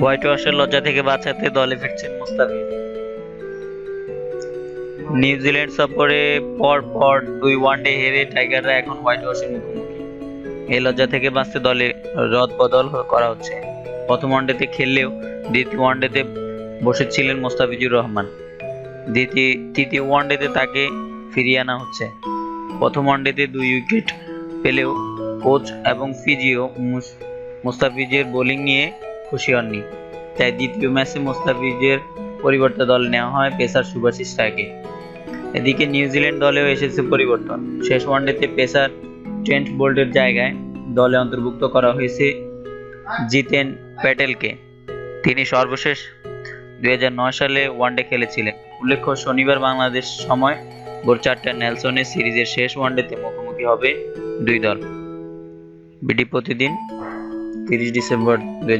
White ওয়াশের লজ্জা থেকে বাঁচাতে দলে ফিরছেন মুস্তাফিজ। নিউজিল্যান্ড সফরে পর পর দুই ওয়ানডে হেরে টাইগাররা এখন হোয়াইট ওয়াশের মুখোমুখি। এই লজ্জা থেকে বাঁচতে দলে রদ বদল করা হচ্ছে। প্রথম ওয়ানডেতে খেললেও দ্বিতীয় ওয়ানডেতে বসেছিলেন মোস্তাফিজুর রহমান। দ্বিতীয় তৃতীয় ওয়ানডেতে তাকে ফিরিয়ে আনা হচ্ছে। প্রথম ওয়ানডেতে দুই উইকেট পেলেও কোচ এবং ফিজিও মুস- মুস্তাফিজের বোলিং নিয়ে খুশি হননি। তাই দ্বিতীয় ম্যাচে মোস্তাফিজের পরিবর্তে দল নেওয়া হয় পেসার সুভাশিস রায়কে এদিকে নিউজিল্যান্ড দলেও এসেছে পরিবর্তন। শেষ ওয়ানডেতে পেসার ট্রেন্ট বোল্টের জায়গায় দলে অন্তর্ভুক্ত করা হয়েছে জিতেন প্যাটেলকে। তিনি সর্বশেষ দু হাজার নয় সালে ওয়ানডে খেলেছিলেন। উল্লেখ্য, শনিবার বাংলাদেশ সময় ভোর চারটায় নেলসনের সিরিজের শেষ ওয়ানডেতে মুখোমুখি হবে দুই দল। বিডি প্রতিদিন তিরিশ ডিসেম্বর দুই